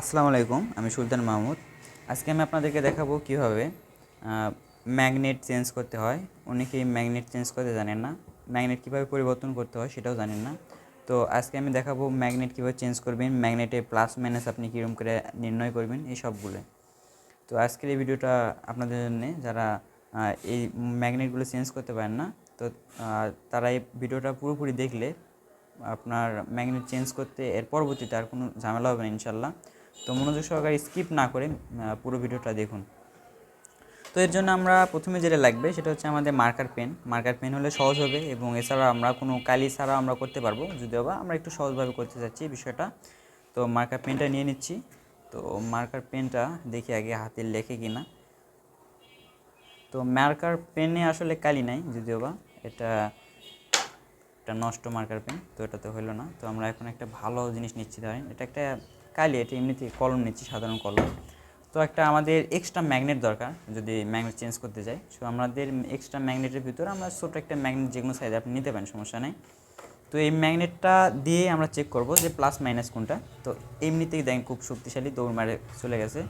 আসসালামু আলাইকুম, আমি সুলতান মাহমুদ। আজকে আমি আপনাদেরকে দেখাবো কীভাবে ম্যাগনেট চেঞ্জ করতে হয়। অনেকেই ম্যাগনেট চেঞ্জ করতে জানেন না। ম্যাগনেট কীভাবে পরিবর্তন করতে হয় সেটাও জানেন না। তো আজকে আমি দেখাবো ম্যাগনেট কীভাবে চেঞ্জ করবেন, ম্যাগনেটে প্লাস মাইনাস আপনি কীরকম করে নির্ণয় করবেন, এই সবগুলো। তো আজকের এই ভিডিওটা আপনাদের জন্য, যারা এই ম্যাগনেটগুলো চেঞ্জ করতে পারেন না, তো তারা এই ভিডিওটা পুরোপুরি দেখলে আপনার ম্যাগনেট চেঞ্জ করতে এর পরবর্তীতে আর কোনো ঝামেলা হবে না ইনশাল্লাহ তো মনোযোগ সহকারে স্কিপ না করে পুরো ভিডিওটা দেখুন। তো এর জন্য আমরা প্রথমে যেটা লাগবে, সেটা হচ্ছে আমাদের মার্কার পেন মার্কার পেন হলে সহজ হবে এবং এছাড়া আমরা কোনো কালি ছাড়া আমরা করতে পারব, যদিও বা আমরা একটু সহজভাবে করতে চাচ্ছি বিষয়টা। তো মার্কার পেনটা নিয়ে নিচ্ছি। তো মার্কার পেনটা দেখি আগে হাতে লেখে কিনা। তো মার্কার পেনে আসলে কালি নাই, যদিও বা এটা একটা নষ্ট মার্কার পেন তো এটা তো হলো না। তো আমরা এখন একটা ভালো জিনিস নিচ্ছি, ধরেন। এটা একটা কালি এটা এমনিতে কলম নিচ্ছি, সাধারণ কলম। তো একটা আমাদের এক্সট্রা ম্যাগনেট দরকার, যদি ম্যাগনেট চেঞ্জ করতে যাই। সো আমাদের এক্সট্রা ম্যাগনেটের ভিতরে আমরা ছোট একটা ম্যাগনেট যে কোনো সাইজে আপনি নিতে পারেন, সমস্যা নেই। তো এই ম্যাগনেটটা দিয়ে আমরা চেক করব যে প্লাস মাইনাস কোনটা। তো এমনিতেই দেখেন খুব শক্তিশালী দৌড় মারে চলে গেছে।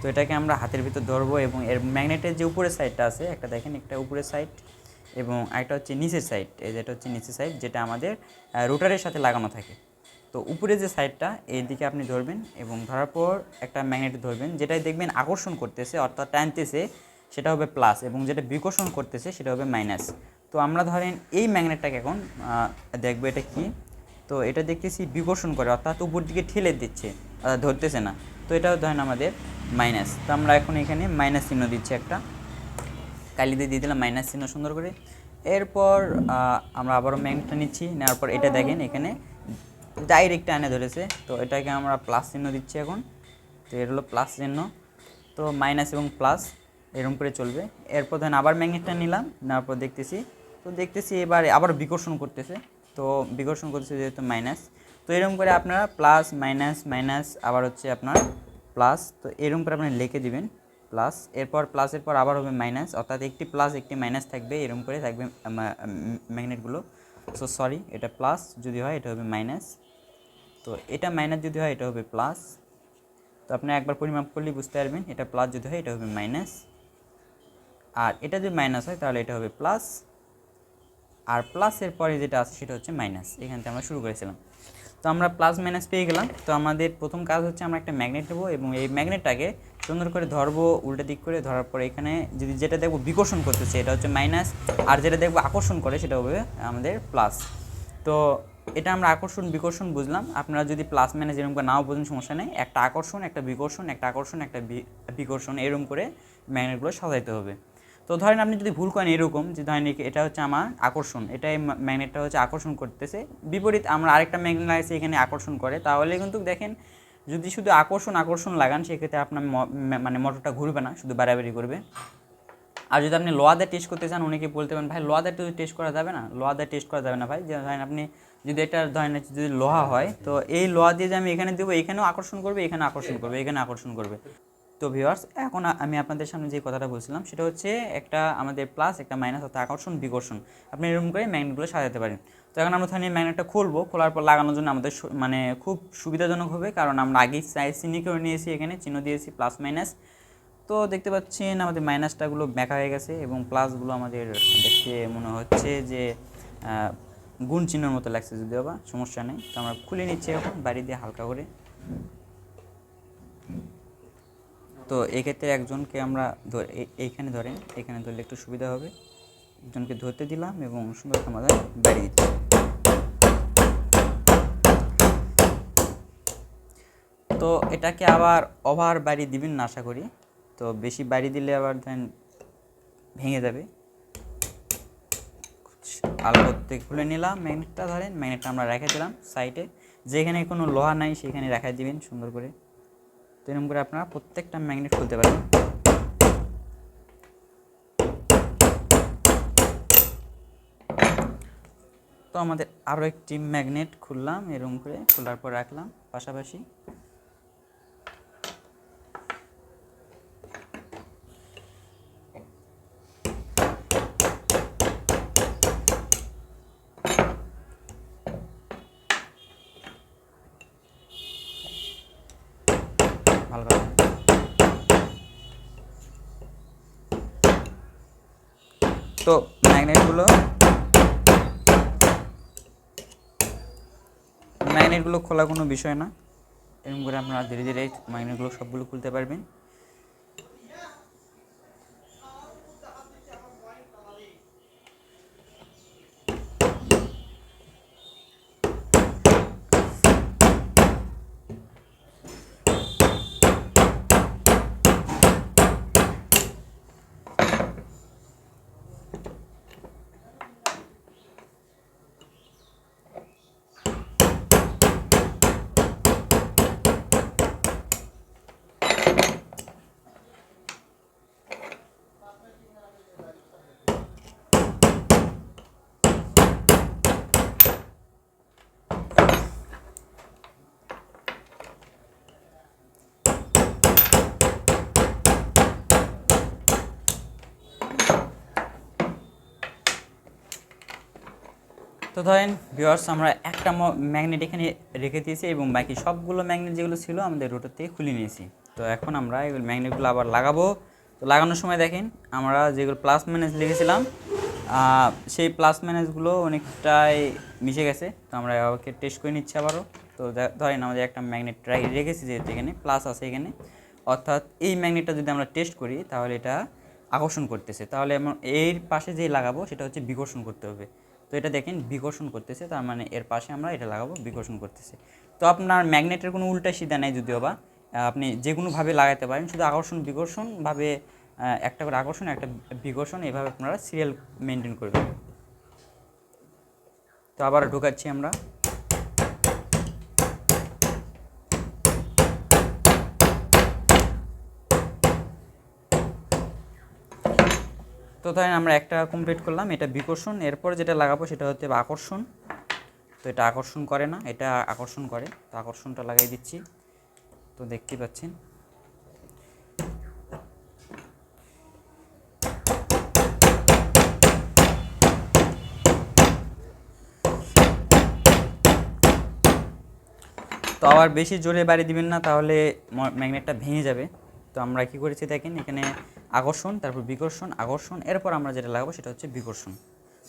তো এটাকে আমরা হাতের ভিতর ধরবো এবং এর ম্যাগনেটের যে উপরের সাইডটা আছে, একটা দেখেন একটা উপরের সাইড এবং আরেকটা হচ্ছে নিচের সাইড এই যেটা হচ্ছে নিচের সাইড যেটা আমাদের রোটারের সাথে লাগানো থাকে। তো উপরে যে সাইডটা, এই দিকে আপনি ধরবেন এবং ধরার পর একটা ম্যাগনেট ধরবেন, যেটাই দেখবেন আকর্ষণ করতেছে, অর্থাৎ টানতেছে, সেটা হবে প্লাস এবং যেটা বিকর্ষণ করতেছে, সেটা হবে মাইনাস তো আমরা ধরেন এই ম্যাগনেটটাকে এখন দেখব এটা কি? তো এটা দেখতেছি বিকর্ষণ করে, অর্থাৎ উপর দিকে ঠেলে দিচ্ছে ধরতেছে না। তো এটাও ধরেন আমাদের মাইনাস তো আমরা এখন এখানে মাইনাস চিহ্ন দিচ্ছি একটা। কালিতে দিয়ে দিয়ে দিলাম মাইনাস চিহ্ন সুন্দর করে। এরপর আমরা আবারও ম্যাগনেটটা নিচ্ছি, নেওয়ার পর এটা দেখেন এখানে ডাইরেক্ট আনে ধরেছে। তো এটাকে আমরা প্লাস চিহ্ন দিচ্ছি এখন। তো এর হলো প্লাস চিহ্ন। তো মাইনাস এবং প্লাস এরকম করে চলবে। এরপর ধরেন আবার ম্যাগনেটটা নিলাম, নেওয়ার পর দেখতেছি। তো দেখতেছি এবার আবার বিকর্ষণ করতেছে। তো বিকর্ষণ করতেছে যেহেতু মাইনাস তো এরকম করে আপনারা প্লাস মাইনাস মাইনাস আবার হচ্ছে আপনার প্লাস তো এরকম করে আপনি লিখে দিবেন প্লাস এরপর প্লাসের পর আবার হবে মাইনাস অর্থাৎ একটি প্লাস একটি মাইনাস থাকবে। এরকম করে থাকবে ম্যাগনেটগুলো সো সরি এটা প্লাস যদি হয়, এটা হবে মাইনাস তো এটা মাইনাস যদি হয়, এটা হবে প্লাস তো আপনি একবার পরিমাপ করলেই বুঝতে পারবেন, এটা প্লাস যদি হয়, এটা হবে মাইনাস আর এটা যদি মাইনাস হয়, তাহলে এটা হবে প্লাস আর প্লাসের পরে যেটা আছে, সেটা হচ্ছে মাইনাস এখান থেকে আমরা শুরু করেছিলাম। তো আমরা প্লাস মাইনাস পেয়ে গেলাম। তো আমাদের প্রথম কাজ হচ্ছে, আমরা একটা ম্যাগনেট নেব এবং এই ম্যাগনেটটাকে সুন্দর করে ধরবো, উল্টা দিক করে। ধরার পরে এখানে যদি যেটা দেখব, বিকর্ষণ করতেছে, এটা হচ্ছে মাইনাস আর যেটা দেখব, আকর্ষণ করে, সেটা হবে আমাদের প্লাস তো এটা আমরা আকর্ষণ, বিকর্ষণ বুঝলাম। আপনারা যদি প্লাস মাইনাস এরকম করে নাও বোঝেন, সমস্যা নেই। একটা আকর্ষণ, একটা বিকর্ষণ, একটা আকর্ষণ, একটা বিকর্ষণ, এরকম করে ম্যাগনেটগুলো সাজাইতে হবে। তো ধরেন আপনি যদি ভুল করেন এরকম, যে ধরেন এটা হচ্ছে আমার আকর্ষণ, এটাই ম্যাগনেটটা হচ্ছে আকর্ষণ করতেছে। বিপরীত আমরা আরেকটা ম্যাগনেট লাগাইছি এখানে আকর্ষণ করে, তাহলে কিন্তু দেখেন, যদি শুধু আকর্ষণ আকর্ষণ লাগান, সেক্ষেত্রে আপনার মানে মোটরটা ঘুরবে না, শুধু বাড়াবাড়ি করবে। আর যদি আপনি লোয়াদের টেস্ট করতে চান, অনেকে বলতে পারেন, ভাই, লোয়াদের তো টেস্ট করা যাবে না, লোয়াদের টেস্ট করা যাবে না, ভাই। যে ধরেন আপনি যদি এটা ধরেন যদি লোহা হয়, তো এই লোহা দিয়ে যে আমি এখানে দেবো, এখানেও আকর্ষণ করবে, এখানে আকর্ষণ করবে, এখানে আকর্ষণ করবে। তো ভিউয়ার্স এখন আমি আপনাদের সামনে যে কথাটা বলছিলাম, সেটা হচ্ছে একটা আমাদের প্লাস একটা মাইনাস অর্থাৎ আকর্ষণ, বিকর্ষণ। আপনি এরকম করে ম্যাগনেটগুলো সাজাতে পারেন। তো এখন আমরা ওখানে ম্যাগনেটটা খুলবো, খোলার পর লাগানোর জন্য আমাদের মানে খুব সুবিধাজনক হবে, কারণ আমরা আগেই চিহ্ন করে নিয়েছি এখানে, চিহ্ন দিয়েছি প্লাস মাইনাস তো দেখতে পাচ্ছেন আমাদের মাইনাসটাগুলো ব্যাকা হয়ে গেছে এবং প্লাসগুলো আমাদের দেখতে মনে হচ্ছে যে গুণ চিহ্নের মতো লাগছে যদিও বা সমস্যা নেই। তো আমরা খুলে নিচ্ছি এখন, বাড়ি দিয়ে হালকা করে। তো এক্ষেত্রে একজনকে আমরা এইখানে ধরেন, এখানে ধরলে একটু সুবিধা হবে। একজনকে ধরতে দিলাম এবং সুন্দর সমাধান বাড়ি দিচ্ছি। তো এটাকে আবার ওভার বাড়ি দিবেন না, আশা করি। তো বেশি বাড়ি দিলে আবার ধরেন ভেঙে যাবে। আলো থেকে খুলে নিলাম, ম্যাগনেটটা ধরেন, ম্যাগনেটটা আমরা রেখে দিলাম সাইডে। যেখানে কোনো লোহা নাই, সেখানে রেখে দিবেন সুন্দর করে। তো এরকম করে আপনারা প্রত্যেকটা ম্যাগনেট খুলতে পারবেন তো আমাদের আরও একটি ম্যাগনেট খুললাম, এরকম করে খোলার পর রাখলাম পাশাপাশি। ভালো করে তো ম্যাগনেটগুলো ম্যাগনেটগুলো খোলা কোনো বিষয় না। এরকম করে আপনারা ধীরে ধীরে ম্যাগনেটগুলো সবগুলো খুলতে পারবেন। তো ধরেন ভিউয়ার্স আমরা একটা ম্যাগনেট এখানে রেখে দিয়েছি এবং বাকি সবগুলো ম্যাগনেট যেগুলো ছিল আমাদের রোটার থেকে খুলে নিয়েছি। তো এখন আমরা এগুলো ম্যাগনেটগুলো আবার লাগাবো। তো লাগানোর সময় দেখেন, আমরা যেগুলো প্লাস ম্যানেজ লিখেছিলাম সেই প্লাস ম্যানেজগুলো অনেকটাই মিশে গেছে। তো আমরা ওকে টেস্ট করে নিচ্ছি আবারও। তো ধরেন আমাদের একটা ম্যাগনেট রেখেছি যেহেতু এখানে প্লাস আছে এখানে। অর্থাৎ এই ম্যাগনেটটা যদি আমরা টেস্ট করি, তাহলে এটা আকর্ষণ করতেছে। তাহলে এর পাশে যেই লাগাবো, সেটা হচ্ছে বিকর্ষণ করতে হবে। তো এটা দেখেন বিকর্ষণ করতেছে, তার মানে এর পাশে আমরা এটা লাগাবো, বিকর্ষণ করতেছে। তো আপনার ম্যাগনেটের কোনো উল্টা সিধা নেই যদিও বা আপনি যে কোনোভাবে লাগাতে পারেন, শুধু আকর্ষণ বিকর্ষণভাবে একটা করে আকর্ষণ, একটা বিকর্ষণ, এভাবে আপনারা সিরিয়াল মেনটেন করবেন তো আবার ঢুকাচ্ছি আমরা। তো ধরেন আমরা একটা কমপ্লিট করলাম, এটা বিকর্ষণ, এরপর যেটা লাগাবো সেটা হচ্ছে আকর্ষণ। তো এটা আকর্ষণ করে না, এটা আকর্ষণ করে, তো আকর্ষণটা লাগাই দিচ্ছি। তো দেখতেই পাচ্ছেন। তো আবার বেশি জোরে বাড়ি দিবেন না, তাহলে ম্যাগনেটটা ভেঙে যাবে। তো আমরা কি করেছি দেখেন, এখানে আকর্ষণ, তারপর বিকর্ষণ, আকর্ষণ, এরপর আমরা যেটা লাগাবো সেটা হচ্ছে বিকর্ষণ।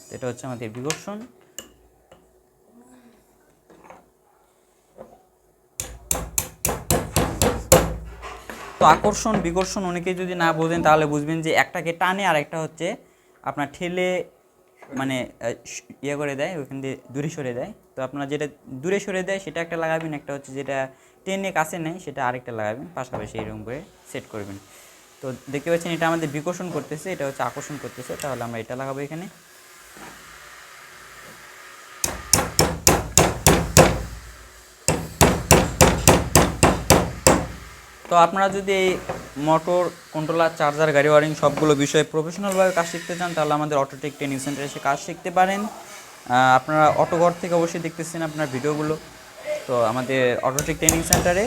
তো এটা হচ্ছে আমাদের বিকর্ষণ। তো আকর্ষণ, বিকর্ষণ অনেকেই যদি না বোঝেন তাহলে বুঝবেন যে একটাকে টানে আর একটা হচ্ছে আপনার ঠেলে মানে ইয়ে করে দেয়, ওইখান দিয়ে দূরে সরে দেয়। তো আপনার যেটা দূরে সরে দেয় সেটা একটা লাগাবেন, একটা হচ্ছে যেটা টেনে কাছে নেই, সেটা আরেকটা লাগাবেন, পাশাপাশি এরকম করে সেট করবেন। তো দেখতে পাচ্ছেন এটা আমাদের বিকর্ষণ করতেছে, এটা হচ্ছে আকর্ষণ করতেছে, তাহলে আমরা এটা লাগাবো এখানে। তো আপনারা যদি এই মোটর কন্ট্রোলার চার্জার গাড়ি ওয়ারিং সবগুলো বিষয়ে প্রফেশনালভাবে কাজ শিখতে চান, তাহলে আমাদের অটোটেক ট্রেনিং সেন্টারে এসে কাজ শিখতে পারেন। আপনারা অটো ঘর থেকে অবশ্যই দেখতেছেন আপনার ভিডিওগুলো তো আমাদের অটোটেক ট্রেনিং সেন্টারে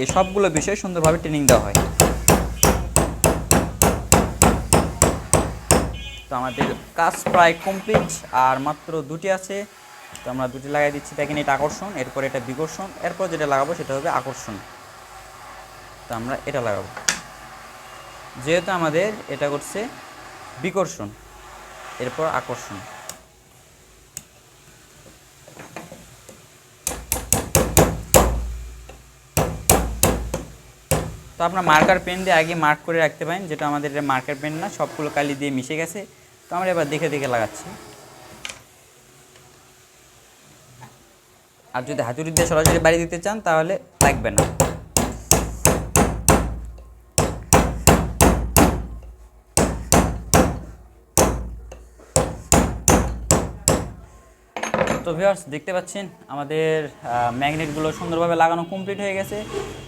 এই সবগুলো বিষয়ে সুন্দরভাবে ট্রেনিং দেওয়া হয়। তো আমাদের কাজ প্রায় কমপ্লিট আর মাত্র দুটি আছে। তো আমরা দুটি লাগাই দিচ্ছি, দেখেন এটা আকর্ষণ, এরপর এটা বিকর্ষণ, এরপর যেটা লাগাবো সেটা হবে আকর্ষণ। তো আমরা এটা লাগাবো। যেহেতু আমাদের এটা করছে বিকর্ষণ, এরপর আকর্ষণ। তো আপনার মার্কার পেন দিয়ে আগে মার্ক করে রাখতে পারেন, যেটা আমাদের এটা মার্কার পেন না, সবগুলো কালি দিয়ে মিশে গেছে। তো আমরা এবার দেখে দেখে লাগাচ্ছি। আর যদি হাতুড়ি দিয়ে সরাসরি বাড়ি দিতে চান, তাহলে লাগবে না। তো ভিউয়ার্স দেখতে পাচ্ছেন, আমাদের ম্যাগনেটগুলো সুন্দরভাবে লাগানো কমপ্লিট হয়ে গেছে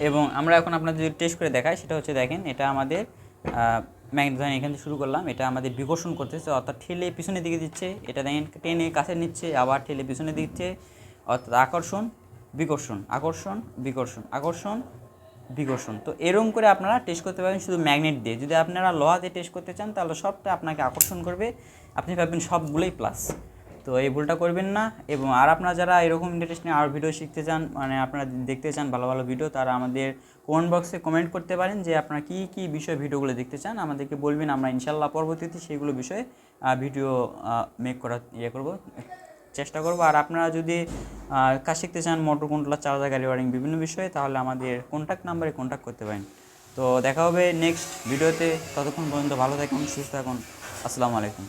এবং আমরা এখন আপনাদের যদি টেস্ট করে দেখাই, সেটা হচ্ছে দেখেন, এটা আমাদের ম্যাগনেট ধরেন এখান থেকে শুরু করলাম। এটা আমাদের বিকর্ষণ করতেছে, অর্থাৎ ঠেলে পিছনের দিকে দিচ্ছে। এটা দেখেন, টেনে কাছে নিচ্ছে, আবার ঠেলে পিছনে দিচ্ছে। অর্থাৎ আকর্ষণ, বিকর্ষণ আকর্ষণ বিকর্ষণ আকর্ষণ, বিকর্ষণ। তো এরকম করে আপনারা টেস্ট করতে পারেন শুধু ম্যাগনেট দিয়ে। যদি আপনারা লোহাতে টেস্ট করতে চান, তাহলে সবটা আপনাকে আকর্ষণ করবে। আপনি ভাববেন সবগুলোই প্লাস তো এই ভুলটা করবেন না এবং আর আপনারা যারা এরকম ইন্টারেস্টিং আর ভিডিও শিখতে চান মানে আপনারা দেখতে চান ভালো ভালো ভিডিও তারা আমাদের কমেন্ট বক্সে কমেন্ট করতে পারেন যে আপনারা কী কী বিষয় ভিডিওগুলো দেখতে চান, আমাদেরকে বলবেন, আমরা ইনশাল্লাহ পরবর্তীতে সেগুলো বিষয়ে ভিডিও মেক করার ইয়ে করব, চেষ্টা করব। আর আপনারা যদি কাজ শিখতে চান মোটর কন্ট্রোলার চার্জার গাড়ি ওয়ারিং বিভিন্ন বিষয়ে, তাহলে আমাদের কন্ট্যাক্ট নাম্বারে কন্ট্যাক্ট করতে পারেন। তো দেখা হবে নেক্সট ভিডিওতে ততক্ষণ পর্যন্ত ভালো থাকুন, সুস্থ থাকুন, আসসালামু আলাইকুম।